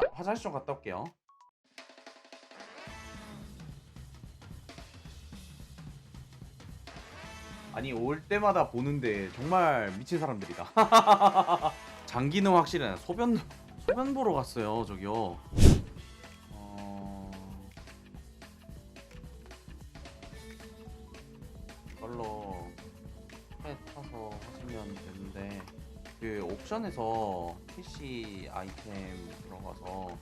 자, 화장실 좀 갔다 올게요. 아니 올 때마다 보는데 정말 미친 사람들이다. 장기는 확실해. 소변 소변 보러 갔어요. 저기요. 어... 이걸로 해 타서 하시면 되는데 그 옵션에서 PC 아이템 들어가서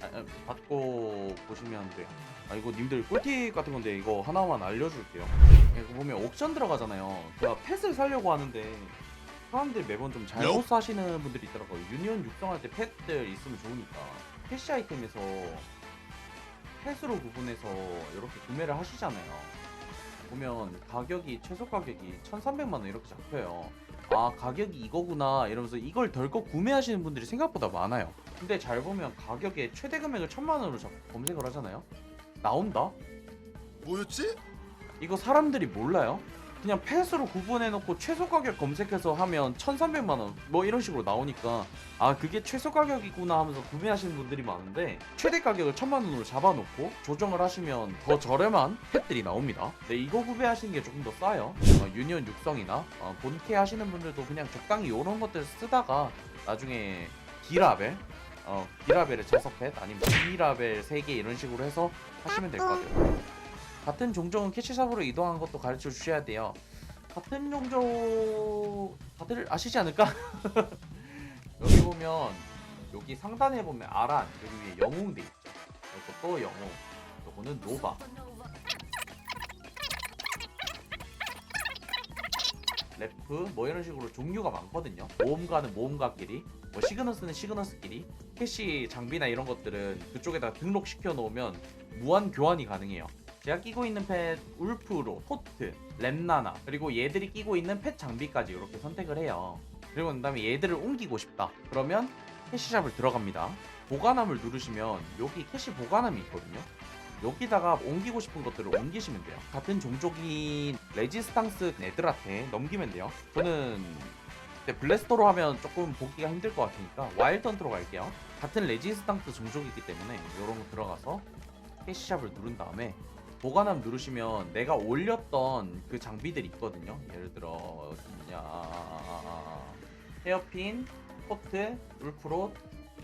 아, 아, 받고 보시면 돼요. 아 이거 님들 꿀팁 같은 건데 이거 하나만 알려줄게요. 이거 보면 옵션 들어가잖아요. 제가 펫을 사려고 하는데 사람들이 매번 좀 잘못 사시는 분들이 있더라고요. 유니온 육성할 때 펫들 있으면 좋으니까 캐시 아이템에서 펫으로 구분해서 이렇게 구매를 하시잖아요. 보면 가격이 최소 가격이 1,300만 원 이렇게 잡혀요. 아 가격이 이거구나 이러면서 이걸 덜컥 구매하시는 분들이 생각보다 많아요. 근데 잘 보면 가격에 최대 금액을 1,000만 원으로 잡- 검색을 하잖아요. 나온다? 뭐였지? 이거 사람들이 몰라요? 그냥 펫으로 구분해놓고 최소 가격 검색해서 하면 1,300만 원 뭐 이런 식으로 나오니까 아 그게 최소 가격이구나 하면서 구매하시는 분들이 많은데 최대 가격을 1,000만 원으로 잡아놓고 조정을 하시면 더 저렴한 펫들이 나옵니다. 네 이거 구매하시는 게 조금 더 싸요. 어, 유니온 육성이나 어, 본캐 하시는 분들도 그냥 적당히 이런 것들 쓰다가 나중에 D라벨 어 D라벨의 자석 펫 아니면 D라벨 3개 이런 식으로 해서 하시면 될 것 같아요. 같은 종족은 캐치샵으로 이동하는 것도 가르쳐 주셔야 돼요. 같은 종족 다들 아시지 않을까? 여기 보면 여기 상단에 보면 아란 여기 위에 영웅 돼 있죠. 이것도 영웅. 요거는 노바. 래프 뭐 이런 식으로 종류가 많거든요. 모험가는 모험가끼리, 뭐 시그너스는 시그너스끼리, 캐시 장비나 이런 것들은 그쪽에다 등록시켜 놓으면 무한 교환이 가능해요. 제가 끼고 있는 펫 울프로, 토트, 렘나나 그리고 얘들이 끼고 있는 펫 장비까지 이렇게 선택을 해요. 그리고 그 다음에 얘들을 옮기고 싶다. 그러면 캐시샵을 들어갑니다. 보관함을 누르시면 여기 캐시 보관함이 있거든요. 여기다가 옮기고 싶은 것들을 옮기시면 돼요. 같은 종족인 레지스탕스 애들한테 넘기면 돼요. 저는 근데 블래스터로 하면 조금 보기가 힘들 것 같으니까 와일드 헌트로 갈게요. 같은 레지스탕스 종족이기 때문에 이런 거 들어가서 캐시샵을 누른 다음에 보관함 누르시면 내가 올렸던 그 장비들이 있거든요. 예를 들어 뭐냐 헤어핀, 포트, 울프롯,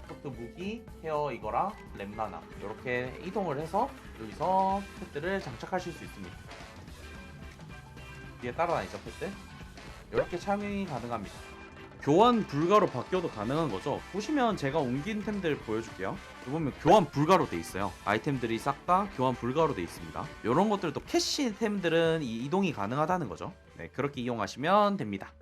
포트 무기, 헤어 이거랑 렘나나 이렇게 이동을 해서 여기서 펫들을 장착하실 수 있습니다. 뒤에 따라다니죠 펫들. 이렇게 참여이 가능합니다. 교환 불가로 바뀌어도 가능한 거죠. 보시면 제가 옮긴 템들 보여줄게요. 보면 교환 불가로 돼 있어요. 아이템들이 싹 다 교환 불가로 돼 있습니다. 이런 것들도 캐시 템들은 이 이동이 가능하다는 거죠. 네, 그렇게 이용하시면 됩니다.